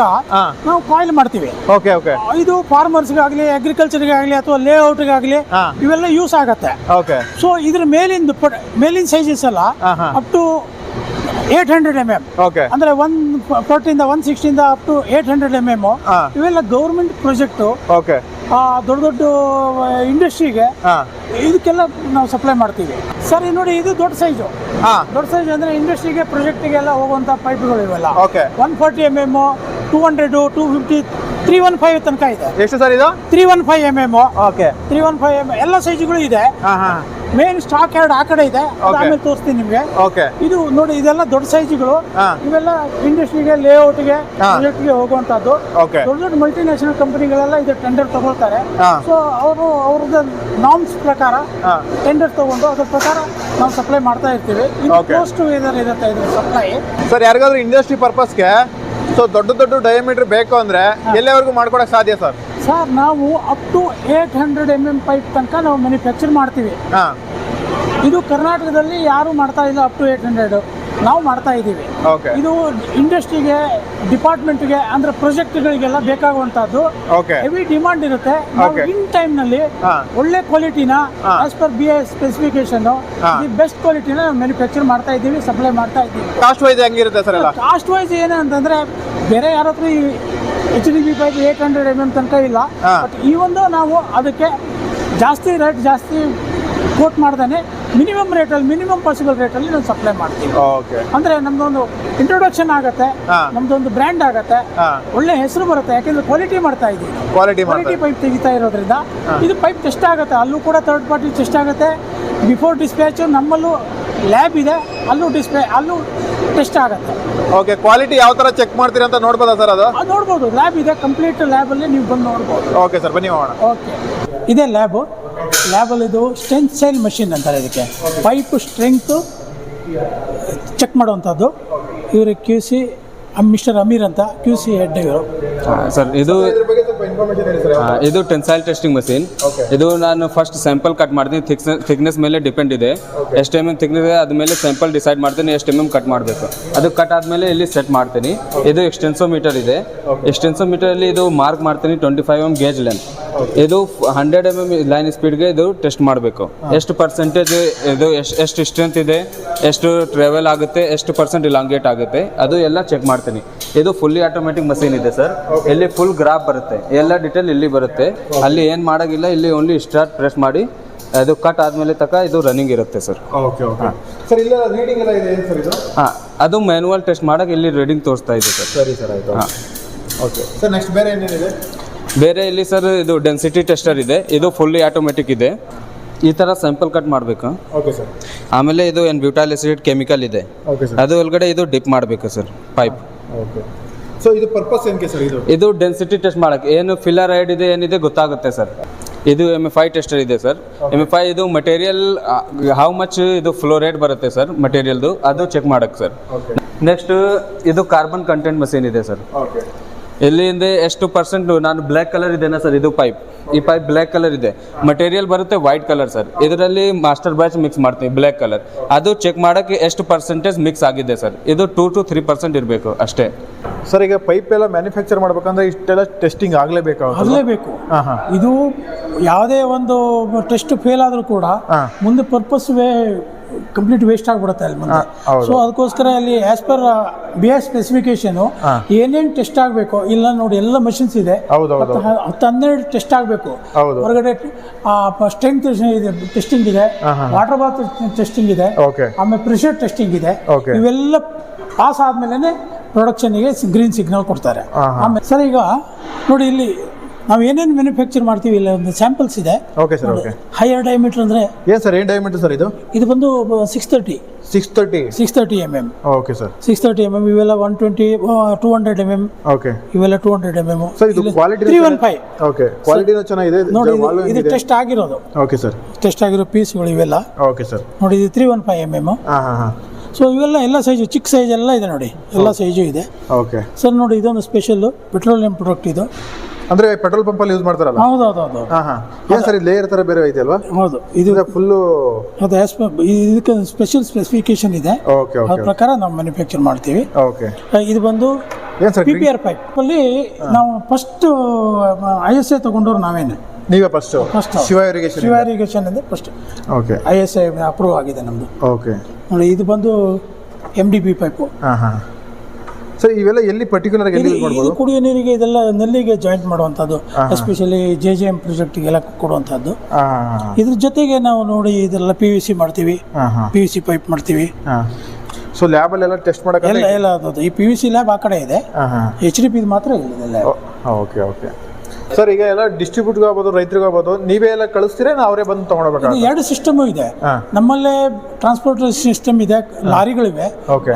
ನಾವು ಕಾಯಿಲ್ ಮಾಡ್ತೀವಿ. ಓಕೆ ಓಕೆ ಇದು ಫಾರ್ಮರ್ಸ್ಗಾಗಲಿ ಅಗ್ರಿಕಲ್ಚರ್ಗಾಗಲಿ ಅಥವಾ ಲೇಔಟ್ಗಾಗಲಿ. ಇವೆಲ್ಲ ಯೂಸ್ ಆಗತ್ತೆ. ಓಕೆ ಸೊ ಇದ್ರ ಮೇಲಿಂದ ಮೇಲಿನ ಸೈಜಸ್ ಎಲ್ಲ up to eight hundred M M okay ಅಂದ್ರೆ ಒನ್ ಫೋರ್ಟಿಂದ one ಸಿಕ್ಸ್ಟಿಂದ up to eight hundred M M ಇವೆಲ್ಲ ಗೌರ್ಮೆಂಟ್ ಪ್ರಾಜೆಕ್ಟು ಓಕೆ ದೊಡ್ಡ ದೊಡ್ಡ ಇಂಡಸ್ಟ್ರಿಗೆ ಹಾ. ಇದಕ್ಕೆಲ್ಲ ನಾವು ಸಪ್ಲೈ ಮಾಡ್ತೀವಿ. ಸರ್ ಇದು ನೋಡಿ ಇದು ದೊಡ್ಡ ಸೈಜು ಹಾ. ದೊಡ್ಡ ಸೈಜ್ ಅಂದ್ರೆ ಇಂಡಸ್ಟ್ರಿಗೆ ಪ್ರಾಜೆಕ್ಟಿಗೆಲ್ಲ ಹೋಗುವಂತ ಪೈಪ್ಗಳು ಇವೆಲ್ಲ. Okay one forty M M two hundred two fifty three one five ತನಕ ಇದೆ. ಎಷ್ಟು ಸರ್ ಇದು? Three one five M M okay three one five M ಎಲ್ಲ ಸೈಜ್ಗಳು ಇದೆ. ಮೇನ್ ಸ್ಟಾಕ್ ಎರಡು ಆ ಕಡೆ ಇದೆ. ಅದು Okay. ಆಮೇಲೆ ತೋರಿಸ್ತೀನಿ ನಿಮಗೆ. ಓಕೆ ಇದು ನೋಡಿ ಇದೆಲ್ಲ ದೊಡ್ಡ ಸೈಜ್ಗಳು. ಹಾ. ಇವೆಲ್ಲ ಇಂಡಸ್ಟ್ರಿಗೆ ಲೇಔಟ್ಗೆ ಹಾ. ಪ್ರಾಜೆಕ್ಟ್ಗೆ ಹೋಗುವಂತದ್ದು ದೊಡ್ಡ ದೊಡ್ಡ ಮಲ್ಟಿನ್ಯಾಷನಲ್ ಕಂಪನಿಗಳೆಲ್ಲ ಇದು ಟೆಂಡರ್ ತಗೊಳ್ತಾರೆ. ಹಾ. ಸೊ ಅವರು ಅವ್ರದ್ದು ನಾಮ್ಸ್ ಪ್ರಕಾರ ಹಾ. ಟೆಂಡರ್ ತಗೊಂಡು ಅದ್ರ ಪ್ರಕಾರ ನಾವು ಸಪ್ಲೈ ಮಾಡ್ತಾ ಇರ್ತೀವಿ. ಇದು Okay. ಕ್ಲೋಸ್ ಟು ಇರುತ್ತೆ ಇದು ಸಪ್ಲೈ ಸರ್ ಯಾರಿಗಾದ್ರೂ ಇಂಡಸ್ಟ್ರಿ ಪರ್ಪಸ್ಗೆ ಸೊ ದೊಡ್ಡ ದೊಡ್ಡ ಡಯಾಮೀಟರ್ ಬೇಕು ಅಂದ್ರೆ ಎಲ್ಲಿವರೆಗೂ ಮಾಡ್ಕೊಡಕ್ ಸಾಧ್ಯ ಸರ್? ಸರ್ ನಾವು up to eight hundred M M pipe ತನಕ ನಾವು ಮ್ಯಾನುಫ್ಯಾಕ್ಚರ್ ಮಾಡ್ತೀವಿ. ಹಾ. ಇದು ಕರ್ನಾಟಕದಲ್ಲಿ ಯಾರು ಮಾಡ್ತಾ ಇಲ್ಲ ಅಪ್ ಟು ಏಟ್ ಹಂಡ್ರೆಡ್ ನಾವು ಮಾಡ್ತಾ ಇದ್ದೀವಿ. ಇದು ಇಂಡಸ್ಟ್ರಿಗೆ ಡಿಪಾರ್ಟ್ಮೆಂಟ್ಗೆ ಅಂದ್ರೆ ಪ್ರಾಜೆಕ್ಟ್ಗಳಿಗೆಲ್ಲ ಬೇಕಾಗುವಂತದ್ದು ಓಕೆ ಹೆವಿ ಡಿಮಾಂಡ್ ಇರುತ್ತೆ. ಇನ್ ಟೈಮ್ನಲ್ಲಿ ಒಳ್ಳೆ ಕ್ವಾಲಿಟಿನ. As per B S specification. The best ಕ್ವಾಲಿಟಿನ manufacture ಮಾಡ್ತಾ ಇದ್ದೀವಿ ಸಪ್ಲೈ ಮಾಡ್ತಾ ಇದ್ದೀವಿ. ಕಾಸ್ಟ್ ವೈಸ್ ಹೆಂಗಿರುತ್ತೆ ಸರ್ ಕಾಸ್ಟ್ ವೈಸ್ ಏನು ಅಂತಂದ್ರೆ ಬೇರೆ ಯಾರ ಹತ್ರ H D B pipe eight hundred M M ತನಕ ಇಲ್ಲ. ಈ ಒಂದು ನಾವು ಅದಕ್ಕೆ ಜಾಸ್ತಿ ರೇಟ್ ಜಾಸ್ತಿ ಕೋಟ್ ಮಾಡ್ದೇ ಮಿನಿಮಮ್ ರೇಟಲ್ಲಿ ಮಿನಿಮಮ್ ಪಾಸಿಬಲ್ ರೇಟಲ್ಲಿ ನಾವು ಸಪ್ಲೈ ಮಾಡ್ತೀವಿ ಓಕೆ ಅಂದ್ರೆ ನಮ್ದೊಂದು ಇಂಟ್ರೊಡಕ್ಷನ್ ಆಗುತ್ತೆ. ನಮ್ದೊಂದು ಬ್ರ್ಯಾಂಡ್ ಆಗುತ್ತೆ ಒಳ್ಳೆ ಹೆಸರು ಬರುತ್ತೆ ಯಾಕೆಂದ್ರೆ ಕ್ವಾಲಿಟಿ ಮಾಡ್ತಾ ಇದ್ದೀವಿ ಕ್ವಾಲಿಟಿ ಕ್ವಾಲಿಟಿ ಪೈಪ್ ತೆಗಿತಾ ಇರೋದ್ರಿಂದ ಇದು ಪೈಪ್ ಟೆಸ್ಟ್ ಆಗುತ್ತೆ ಅಲ್ಲೂ ಕೂಡ ಥರ್ಡ್ ಪಾರ್ಟಿ ಟೆಸ್ಟ್ ಆಗುತ್ತೆ. ಬಿಫೋರ್ ಡಿಸ್ಪ್ಯಾಚು ನಮ್ಮಲ್ಲೂ ಲ್ಯಾಬ್ ಇದೆ ಅಲ್ಲೂ ಡಿಸ್ಪ್ಲೇ ಅಲ್ಲೂ ಟೆಸ್ಟ್ ಆಗುತ್ತೆ. ಓಕೆ ಕ್ವಾಲಿಟಿ ಯಾವ ತರ ಚೆಕ್ ಮಾಡ್ತೀರಾ ಅಂತ ನೋಡ್ಬೋದಾ ಸರ್ ಅದು? ಅದು ನೋಡ್ಬೋದು ಲ್ಯಾಬ್ ಇದೆ ಕಂಪ್ಲೀಟ್ ಲ್ಯಾಬಲ್ಲಿ ನೀವು ಬಂದು ನೋಡ್ಬೋದು. ಓಕೆ ಸರ್ ಬನ್ನಿ ಹೋಗೋಣ. ಓಕೆ ಇದೆ ಲ್ಯಾಬು ಲ್ಯಾಬಲ್ಲಿ ಇದು ಸ್ಟ್ರೆಂತ್ ಸೈಲ್ ಮಷಿನ್ ಅಂತಾರೆ ಇದಕ್ಕೆ. ಪೈಪ್ ಸ್ಟ್ರೆಂತು ಚೆಕ್ ಮಾಡುವಂಥದ್ದು. ಇವರು ಕ್ಯೂ ಸಿ ಮಿಸ್ಟರ್ ಅಮೀರ್ ಅಂತ ಕ್ಯೂ ಸಿ ಹೆಡ್ ಇವರು. ಸರ್ ಇದು ಇದು ಟೆನ್ಸೈಲ್ ಟೆಸ್ಟಿಂಗ್ ಮಷೀನ್ ಇದು ನಾನು ಫಸ್ಟ್ ಸ್ಯಾಂಪಲ್ ಕಟ್ ಮಾಡ್ತೀನಿ ಥಿಕ್ನೆಸ್ ಮೇಲೆ ಡಿಪೆಂಡ್ ಇದೆ. ಎಷ್ಟು ಎಂ ಎಂ ಥಿಕ್ನೆಸ್ ಇದೆ ಅದ್ಮೇಲೆ ಸ್ಯಾಂಪಲ್ ಡಿಸೈಡ್ ಮಾಡ್ತೀನಿ ಎಷ್ಟು ಎಂ ಎಂ ಕಟ್ ಮಾಡಬೇಕು. ಅದು ಕಟ್ ಆದಮೇಲೆ ಇಲ್ಲಿ ಸೆಟ್ ಮಾಡ್ತೀನಿ. ಇದು ಎಕ್ಸ್ಟೆನ್ಸೋ ಮೀಟರ್ ಇದೆ ಎಕ್ಸ್ಟೆನ್ಸೋ ಮೀಟರಲ್ಲಿ ಇದು ಮಾರ್ಕ್ ಮಾಡ್ತೀನಿ twenty five M gauge length ಇದು ಹಂಡ್ರೆಡ್ ಎಂ ಎಂ ಲೈನ್ ಸ್ಪೀಡ್ಗೆ ಇದು ಟೆಸ್ಟ್ ಮಾಡಬೇಕು. ಎಷ್ಟು ಪರ್ಸೆಂಟೇಜ್ ಇದು ಎಷ್ಟು ಎಷ್ಟು ಸ್ಟ್ರೆಂತ್ ಇದೆ ಎಷ್ಟು ಟ್ರಾವೆಲ್ ಆಗುತ್ತೆ ಎಷ್ಟು ಪರ್ಸೆಂಟ್ ಇಲಾಂಗೇಟ್ ಆಗುತ್ತೆ ಅದು ಎಲ್ಲ ಚೆಕ್ ಮಾಡ್ತೀನಿ. ಇದು ಫುಲ್ಲಿ ಆಟೋಮೆಟಿಕ್ ಮಷೀನ್ ಇದೆ ಸರ್ ಇಲ್ಲಿ ಫುಲ್ ಗ್ರಾಫ್ ಬರುತ್ತೆ. ಎಲ್ಲ ಡಿಟೇಲ್ ಇಲ್ಲಿ ಬರುತ್ತೆ. ಅಲ್ಲಿ ಏನು ಮಾಡೋಂಗಿಲ್ಲ ಇಲ್ಲಿ ಓನ್ಲಿ ಸ್ಟಾರ್ಟ್ ಪ್ರೆಸ್ ಮಾಡಿ ಅದು ಕಟ್ ಆದಮೇಲೆ ತನಕ ಇದು ರನ್ನಿಂಗ್ ಇರುತ್ತೆ ಸರ್ ಓಕೆ ಓಕೆ ಸರ್ ಇಲ್ಲ ರೀಡಿಂಗ್ ಎಲ್ಲ ಇದೆ ಏನು ಸರ್ ಇದು? ಹಾಂ ಅದು ಮ್ಯಾನುವಲ್ ಟೆಸ್ಟ್ ಮಾಡೋಕೆ ಇಲ್ಲಿ ರೀಡಿಂಗ್ ತೋರಿಸ್ತಾ ಇದೆ ಸರ್ ಸರಿ ಸರ್ ಆಯ್ತು. ಹಾಂ. ಓಕೆ ಸರ್ ನೆಕ್ಸ್ಟ್ ಬೇರೆ ಏನೇನಿದೆ? ಬೇರೆ ಇಲ್ಲಿ ಸರ್ ಇದು ಡೆನ್ಸಿಟಿ ಟೆಸ್ಟರ್ ಇದೆ. ಇದು ಫುಲ್ಲಿ ಆಟೋಮೆಟಿಕ್ ಇದೆ. ಈ ಥರ ಸ್ಯಾಂಪಲ್ ಕಟ್ ಮಾಡಬೇಕು. ಓಕೆ ಸರ್ ಆಮೇಲೆ ಇದು ಏನು ಬ್ಯೂಟಾಲ್ ಎಸಿಡ್ ಕೆಮಿಕಲ್ ಇದೆ ಅದು ಒಳಗಡೆ ಇದು ಡಿಪ್ ಮಾಡಬೇಕು ಸರ್ ಪೈಪ್ ಓಕೆ ಸೊ ಇದು ಪರ್ಪಸ್ ಏನಕ್ಕೆ ಸರ್ ಇದು? ಇದು ಡೆನ್ಸಿಟಿ ಟೆಸ್ಟ್ ಮಾಡಕ್ಕೆ. ಏನು ಫಿಲ್ಲರ್ ಐಡ್ ಇದೆ ಏನಿದೆ ಗೊತ್ತಾಗುತ್ತೆ ಸರ್ ಇದು ಎಂ ಎಫ್ ಐ ಟೆಸ್ಟರ್ ಇದೆ ಸರ್ ಎಂ ಎಫ್ ಐ ಇದು ಮಟೀರಿಯಲ್ ಹೌ ಮಚ್ ಇದು ಫ್ಲೋ ರೇಟ್ ಬರುತ್ತೆ ಸರ್ ಮಟೀರಿಯಲ್ದು ಅದು ಚೆಕ್ ಮಾಡಕ್ಕೆ ಸರ್ ನೆಕ್ಸ್ಟ್ ಇದು ಕಾರ್ಬನ್ ಕಂಟೆಂಟ್ ಮಷೀನ್ ಇದೆ ಸರ್ ಓಕೆ ಇಲ್ಲಿಂದ ಎಷ್ಟು ಪರ್ಸೆಂಟ್ ನಾನು ಬ್ಲ್ಯಾಕ್ ಕಲರ್ ಇದೆ ಸರ್ ಇದು ಪೈಪ್ ಈ ಪೈಪ್ ಬ್ಲ್ಯಾಕ್ ಕಲರ್ ಇದೆ. ಮಟೀರಿಯಲ್ ಬರುತ್ತೆ ವೈಟ್ ಕಲರ್ ಸರ್ ಇದರಲ್ಲಿ ಮಾಸ್ಟರ್ ಬ್ಯಾಚ್ ಮಿಕ್ಸ್ ಮಾಡ್ತೀವಿ ಬ್ಲ್ಯಾಕ್ ಕಲರ್ ಅದು ಚೆಕ್ ಮಾಡೋಕ್ಕೆ ಎಷ್ಟು ಪರ್ಸೆಂಟೇಜ್ ಮಿಕ್ಸ್ ಆಗಿದೆ ಸರ್ ಇದು ಟೂ ಟು ತ್ರೀ ಪರ್ಸೆಂಟ್ ಇರಬೇಕು ಅಷ್ಟೇ. ಸರ್ ಈಗ ಪೈಪ್ ಎಲ್ಲ ಮ್ಯಾನುಫ್ಯಾಕ್ಚರ್ ಮಾಡ್ಬೇಕಂದ್ರೆ ಇಷ್ಟೆಲ್ಲ ಟೆಸ್ಟಿಂಗ್ ಆಗಲೇಬೇಕು ಆಗಲೇಬೇಕು. ಹಾಂ ಹಾಂ. ಇದು ಯಾವುದೇ ಒಂದು ಟೆಸ್ಟ್ ಫೇಲ್ ಆದರೂ ಕೂಡ ಮುಂದೆ ಪರ್ಪಸ್ ವೇ ಕಂಪ್ಲೀಟ್ ವೇಸ್ಟ್ ಆಗಿಬಿಡುತ್ತೆ ಅಲ್ಲಿ ಮುಂದೆ. ಸೊ ಅದಕ್ಕೋಸ್ಕರ ಅಲ್ಲಿ as per B S specification ಏನೇನು ಟೆಸ್ಟ್ ಆಗಬೇಕು ಇಲ್ಲ ನೋಡಿ ಎಲ್ಲ ಮಷಿನ್ಸ್ ಇದೆ. ಹತ್ತು ಹನ್ನೆರಡು ಟೆಸ್ಟ್ ಆಗಬೇಕು. ಹೊರಗಡೆ ಸ್ಟ್ರೆಂತ್ ಇದೆ ಟೆಸ್ಟಿಂಗ್ ಇದೆ. ವಾಟರ್ ಬಾತ್ ಟೆಸ್ಟಿಂಗ್ ಇದೆ ಓಕೆ ಆಮೇಲೆ ಪ್ರೆಷರ್ ಟೆಸ್ಟಿಂಗ್ ಇದೆ. ಇವೆಲ್ಲ ಪಾಸ್ ಆದ್ಮೇಲೆ ಪ್ರೊಡಕ್ಷನ್ಗೆ ಗ್ರೀನ್ ಸಿಗ್ನಲ್ ಕೊಡ್ತಾರೆ. ಆಮೇಲೆ ಸರ್ ಈಗ ನೋಡಿ ಇಲ್ಲಿ ನಾವು ಏನೇನು ಮ್ಯಾನುಫ್ಯಾಕ್ಚರ್ ಮಾಡ್ತೀವಿ ಇಲ್ಲ ಒಂದು ಸ್ಯಾಂಪಲ್ಸ್ ಇದೆ. Okay sir okay higher diameter ಅಂದರೆ ಏನು ಸರ್ ಏನು ಡೈಮೀಟರ್ ಸರ್ ಇದು? ಇದು ಬಂದು six thirty six thirty six thirty M M okay sir six thirty M M ಇವೆಲ್ಲ one twenty two hundred M M okay ಇವೆಲ್ಲ two hundred M M sir ಇದು quality three one five okay ಕ್ವಾಲಿಟಿನೂ ಚೆನ್ನಾಗಿದೆ ನೋಡಿ ಇದು- ಇದು test ಆಗಿರೋದು. Okay sir test ಆಗಿರೋ ಪೀಸ್ಗಳು ಇವೆಲ್ಲ. ಓಕೆ ಸರ್ ನೋಡಿ ಇದು three one five M M ಹಾಂ ಹಾಂ ಹಾಂ. ಸೊ ಇವೆಲ್ಲ ಎಲ್ಲ ಸೈಜು ಚಿಕ್ಕ ಸೈಜ್ ಎಲ್ಲ ಇದೆ ನೋಡಿ. ಎಲ್ಲ ಸೈಜು ಇದೆ. ಓಕೆ ಸರ್ ನೋಡಿ ಇದೊಂದು ಸ್ಪೆಷಲ್ಲು ಪೆಟ್ರೋಲಿಯಂ ಪ್ರಾಡಕ್ಟ್ ಇದು. ಅಂದರೆ ಪೆಟ್ರೋಲ್ ಅಲ್ಲಿ ಯೂಸ್ ಮಾಡ್ತಾರಲ್ಲ? ಹೌದು ಹೌದು ಹೌದು ಹಾ ಹಾಂ. ಏನು ಸರ್ ಲೇಯರ್ ತರ ಬೇರೆ ಐತೆ ಅಲ್ವಾ? ಹೌದು. ಇದು ಫುಲ್ ಅದು as per- ಇದಕ್ಕೆ ಸ್ಪೆಷಲ್ ಸ್ಪೆಸಿಫಿಕೇಶನ್ ಇದೆ. ಓಕೆ ಅದ್ರ ಓಕೆ ಪ್ರಕಾರ ನಾವು ಮ್ಯಾನುಫ್ಯಾಕ್ಚರ್ ಮಾಡ್ತೀವಿ. ಓಕೆ ಅಹ್, ಇದು ಬಂದು ಏನು sir P P R pipe ಅಲ್ಲಿ ನಾವು ಫಸ್ಟ್ ಐ ಎಸ್ ಐ ತಗೊಂಡವ್ರು ನಾವೇನೆ. ನೀವೇ first first Shiva irrigation Shiva irrigation ಅಂದ್ರೆ first okay I S I approve ಆಗಿದೆ ನಮ್ಮದು ಓಕೆ ನೋಡಿ ಇದು ಬಂದು ಎಂ ಡಿ ಪಿ ಪೈಪು ಹಾಂ ಹಾಂ. ಸರ್ ಇವೆಲ್ಲ ಎಲ್ಲಿ ಪರ್ಟಿಕ್ಯುಲರ್ ಯೂಸ್ ಇದು ಕುಡಿಯೋ ನೀರಿಗೆ ಇದೆಲ್ಲ ನಲ್ಲಿಗೆ ಜಾಯಿಂಟ್ ಮಾಡುವಂಥದ್ದು. ಎಸ್ಪೆಷಲಿ ಜೆ ಜೆ ಎಂ ಪ್ರಾಜೆಕ್ಟಿಗೆಲ್ಲ ಕೊಡುವಂಥದ್ದು. ಇದ್ರ ಜೊತೆಗೆ ನಾವು ನೋಡಿ ಇದೆಲ್ಲ ಪಿ ವಿ ಸಿ ಮಾಡ್ತೀವಿ. ಪಿ ವಿ ಸಿ ಪೈಪ್ ಮಾಡ್ತೀವಿ. ಸೊ ಸೊ ಲ್ಯಾಬಲ್ಲೆಲ್ಲ ಟೆಸ್ಟ್ ಮಾಡೋಕೆ ಎಲ್ಲ ಎಲ್ಲ ಅದು ಈ ಪಿ ವಿ ಸಿ ಲ್ಯಾಬ್ ಆ ಕಡೆ ಇದೆ. ಎಚ್ ಡಿ ಪಿ ಮಾತ್ರ ಇಲ್ಲ ಓಕೆ ಓಕೆ ಸರ್ ಈಗ ಎಲ್ಲ ಡಿಸ್ಟ್ರಿಬ್ಯೂಟ್ ಆಗ್ಬೋದು ರೈತರಿಗೆ ಆಗ್ಬೋದು ನೀವೇ ಎಲ್ಲ ಕಳಿಸ್ತೀರಾ ನಾವು ಅವರೇ ಬಂದು ಇದು ತೊಗೊಂಡೋಗ್ಬೇಕಾ ಎರಡು ಸಿಸ್ಟಮು ಇದೆ. ಹಾ. ನಮ್ಮಲ್ಲೇ ಟ್ರಾನ್ಸ್ಪೋರ್ಟ್ ಸಿಸ್ಟಮ್ ಇದೆ ಲಾರಿಗಳಿವೆ.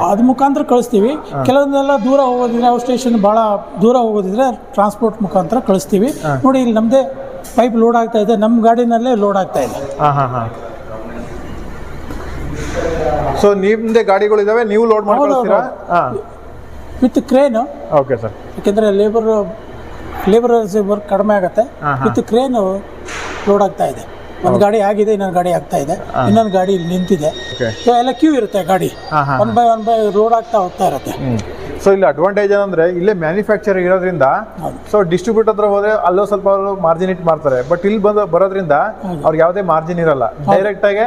ಅದ್ ಮುಖಾಂತರ ಕಳಿಸ್ತೀವಿ. ಕೆಲವೊಂದೆಲ್ಲ ದೂರ ಹೋಗೋದಿದ್ರೆ ಅವ್ರ ಸ್ಟೇಷನ್ ಭಾಳ ದೂರ ಹೋಗೋದಿದ್ರೆ ಟ್ರಾನ್ಸ್ಪೋರ್ಟ್ ಮುಖಾಂತರ ಕಳಿಸ್ತೀವಿ. ನೋಡಿ ಇಲ್ಲಿ ನಮ್ಮದೇ ಪೈಪ್ ಲೋಡ್ ಆಗ್ತಾ ಇದೆ. ನಮ್ಮ ಗಾಡಿನಲ್ಲೇ ಲೋಡ್ ಆಗ್ತಾ ಇದೆ. ಹಾಂ ಹಾಂ ಹಾಂ. ಸೊ ನಿಮ್ಮದೇ ಗಾಡಿಗಳಿದಾವೆ ನೀವು ಲೋಡ್ ಮಾಡಿ ಹೌದು, ಕಳಿಸ್ತೀರಾ? ಹೌದು. ಹಾಂ. ವಿತ್ ಕ್ರೇನು ಓಕೆ ಸರ್ ಯಾಕೆಂದರೆ ಲೇಬರ್ ಲೇಬರ್ ವರ್ಕ್ ಕಡಿಮೆ ಆಗುತ್ತೆ. ವಿತ್ ಕ್ರೇನು ಲೋಡ್ ಆಗ್ತಾ ಇದೆ. ಒಂದು ಗಾಡಿ ಆಗಿದೆ ಇನ್ನೊಂದು ಗಾಡಿ ಆಗ್ತಾ ಇದೆ. ಇನ್ನೊಂದು ಗಾಡಿ ಇಲ್ಲಿ ನಿಂತಿದೆ. ಸೊ ಎಲ್ಲ ಕ್ಯೂ ಇರುತ್ತೆ ಗಾಡಿ. One by one by road ಆಗ್ತಾ ಹೋಗ್ತಾ ಇರುತ್ತೆ. ಸೊ ಇಲ್ಲಿ ಅಡ್ವಾಂಟೇಜ್ ಏನಂದ್ರೆ ಇಲ್ಲೇ ಮ್ಯಾನುಫ್ಯಾಕ್ಚರ್ ಇರೋದ್ರಿಂದ. ಸೊ ಡಿಸ್ಟ್ರಿಬ್ಯೂಟ್ ಹತ್ರ ಹೋದ್ರೆ ಅಲ್ಲೋ ಸ್ವಲ್ಪ ಅವರು ಮಾರ್ಜಿನ್ ಇಟ್ಟು ಮಾಡ್ತಾರೆ. ಬಟ್ ಇಲ್ಲಿ ಬಂದು ಬರೋದ್ರಿಂದ ಅವ್ರಿಗೆ ಯಾವುದೇ ಮಾರ್ಜಿನ್ ಇರಲ್ಲ. ಡೈರೆಕ್ಟ್ ಆಗಿ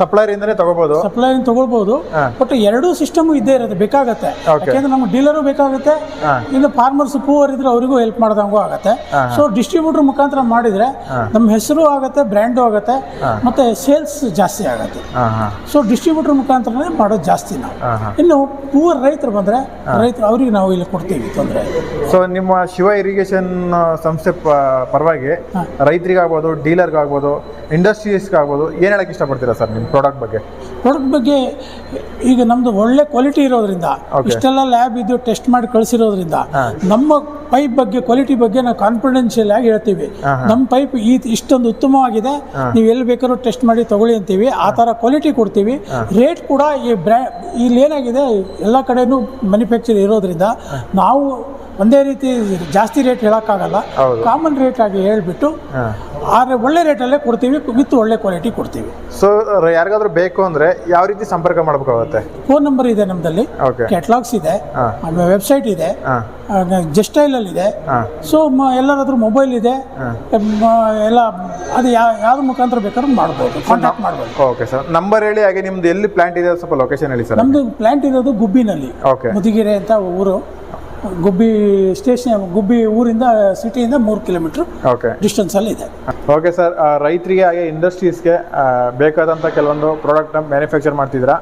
ಸಪ್ಲೈರ್ ಇಂದನೇ ತಗೋಬಹುದು ಸಪ್ಲೈರ್ ಇಂದ ತಗೋಬಹುದು ಬಟ್ ಎರಡೂ ಸಿಸ್ಟಮ್ ಇದ್ದೇ ಇರುತ್ತೆ ಬೇಕಾಗತ್ತೆ. ಯಾಕೆಂದ್ರೆ ನಮ್ಗೆ ಡೀಲರು ಬೇಕಾಗುತ್ತೆ. ಇನ್ನು ಫಾರ್ಮರ್ಸ್ ಪೂವರ್ ಇದ್ರೆ ಅವರಿಗೂ ಹೆಲ್ಪ್ ಮಾಡ್ದಂಗೂ ಆಗುತ್ತೆ. ಸೊ ಡಿಸ್ಟ್ರಿಬ್ಯೂಟರ್ ಮುಖಾಂತರ ಮಾಡಿದ್ರೆ ನಮ್ಮ ಹೆಸರು ಆಗುತ್ತೆ ಬ್ರ್ಯಾಂಡು ಆಗುತ್ತೆ ಮತ್ತೆ ಸೇಲ್ಸ್ ಜಾಸ್ತಿ ಆಗುತ್ತೆ. ಸೊ ಡಿಸ್ಟ್ರಿಬ್ಯೂಟರ್ ಮುಖಾಂತರನೇ ಮಾಡೋದು ಜಾಸ್ತಿ ನಾವು. ಇನ್ನು ಪೂವರ್ ರೈತರು ಬಂದ್ರೆ ರೈತರು ಅವ್ರಿಗೆ ನಾವು ಇಲ್ಲಿ ಕೊಡ್ತೀವಿ ತೊಂದರೆ ಸೊ ನಿಮ್ಮ ಶಿವ ಇರಿಗೇಷನ್ ಸಂಸ್ಥೆ ಪರವಾಗಿ ರೈತರಿಗಾಗ್ಬೋದು ಡೀಲರ್ಗಾಗ್ಬೋದು ಇಂಡಸ್ಟ್ರೀಸ್ಗಾಗ್ಬೋದು ಏನು ಹೇಳಕ್ಕೆ ಇಷ್ಟಪಡ್ತೀರಾ ಸರ್ ನಿಮ್ಮ ಪ್ರಾಡಕ್ಟ್ ಬಗ್ಗೆ? ಪ್ರಾಡಕ್ಟ್ ಬಗ್ಗೆ ಈಗ ನಮ್ದು ಒಳ್ಳೆ ಕ್ವಾಲಿಟಿ ಇರೋದ್ರಿಂದ. ಇಷ್ಟೆಲ್ಲ ಲ್ಯಾಬ್ ಇದು ಟೆಸ್ಟ್ ಮಾಡಿ ಕಳಿಸಿರೋದ್ರಿಂದ ನಮ್ಮ ಪೈಪ್ ಬಗ್ಗೆ ಕ್ವಾಲಿಟಿ ಬಗ್ಗೆ ನಾವು ಕಾನ್ಫಿಡೆನ್ಷಿಯಲ್ ಆಗಿ ಹೇಳ್ತೀವಿ. ನಮ್ಮ ಪೈಪ್ ಈ ಇಷ್ಟೊಂದು ಉತ್ತಮವಾಗಿದೆ ನೀವು ಎಲ್ಲಿ ಬೇಕಾದ್ರೂ ಟೆಸ್ಟ್ ಮಾಡಿ ತಗೊಳ್ಳಿ ಅಂತೀವಿ. ಆ ಥರ ಕ್ವಾಲಿಟಿ ಕೊಡ್ತೀವಿ. ರೇಟ್ ಕೂಡ ಈ ಬ್ರ್ಯಾ ಇಲ್ಲಿ ಏನಾಗಿದೆ ಎಲ್ಲ ಕಡೆನೂ ಮ್ಯಾನುಫ್ಯಾಕ್ಚರ್ ಇರೋದ್ರಿಂದ ನಾವು ಒಂದೇ ರೀತಿ ಜಾಸ್ತಿ ರೇಟ್ ಹೇಳೋಕ್ಕಾಗಲ್ಲ. ಕಾಮನ್ ರೇಟ್ ಆಗಿ ಹೇಳ್ಬಿಟ್ಟು ಆದರೆ ಒಳ್ಳೆ ರೇಟಲ್ಲೇ ಕೊಡ್ತೀವಿ ವಿತ್ ಒಳ್ಳೆ ಕ್ವಾಲಿಟಿ ಕೊಡ್ತೀವಿ. ಸೊ ಯಾರಿಗಾದ್ರೂ ಬೇಕು ಅಂದರೆ ಯಾವ ರೀತಿ ಸಂಪರ್ಕ ಮಾಡಬೇಕಾಗುತ್ತೆ? ಫೋನ್ ನಂಬರ್ ಇದೆ ನಮ್ಮದಲ್ಲಿ ಓಕೆ ಕ್ಯಾಟ್ಲಾಗ್ಸ್ ಇದೆ. ಆಮೇಲೆ ವೆಬ್ಸೈಟ್ ಇದೆ. ಜಸ್ಟೈಲಲ್ಲಿ ಇದೆ. ಸೊ ಎಲ್ಲರ ಹತ್ರ ಮೊಬೈಲ್ ಇದೆ. ಎಲ್ಲ ಅದು ಯಾವ ಮುಖಾಂತರ ಬೇಕಾದ್ರೂ ಮಾಡ್ಬೋದು. ಕಾಂಟ್ಯಾಕ್ಟ್ ಮಾಡ್ಬೋದು. ಓಕೆ ಸರ್ ನಂಬರ್ ಹೇಳಿ ಹಾಗೆ ನಿಮ್ದು ಎಲ್ಲಿ ಪ್ಲಾಂಟ್ ಇದೆ ಸ್ವಲ್ಪ ಲೊಕೇಶನ್ ಹೇಳಿ ಸರ್ ನಮ್ಮದು ಪ್ಲಾಂಟ್ ಇರೋದು ಗುಬ್ಬಿನಲ್ಲಿ. ಓಕೆ ಮುದಿಗೆರೆ ಅಂತ ಊರು. ಗುಬ್ಬಿ ಸ್ಟೇಷನ್ ಗುಬ್ಬಿ ಊರಿಂದ ಸಿಟಿಯಿಂದ ಮೂರು ಕಿಲೋಮೀಟರ್ ಓಕೆ ಡಿಸ್ಟೆನ್ಸಲ್ಲಿ ಇದೆ ಓಕೆ ಸರ್ ರೈತರಿಗೆ ಹಾಗೆ ಇಂಡಸ್ಟ್ರೀಸ್ಗೆ ಬೇಕಾದಂಥ ಕೆಲವೊಂದು ಪ್ರಾಡಕ್ಟ್ನ ಮ್ಯಾನುಫ್ಯಾಕ್ಚರ್ ಮಾಡ್ತಿದ್ದೀರಾ?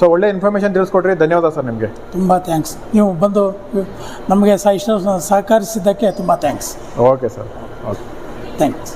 ಸೊ ಒಳ್ಳೆ ಇನ್ಫಾರ್ಮೇಷನ್ ತಿಳಿಸ್ಕೊಟ್ರಿ. ಧನ್ಯವಾದ ಸರ್ ನಿಮಗೆ. ತುಂಬ ಥ್ಯಾಂಕ್ಸ್ ನೀವು ಬಂದು ನಮಗೆ ಸಹ ಇಷ್ಟ ಸಹಕರಿಸಿದ್ದಕ್ಕೆ ತುಂಬ thanks okay sir okay thanks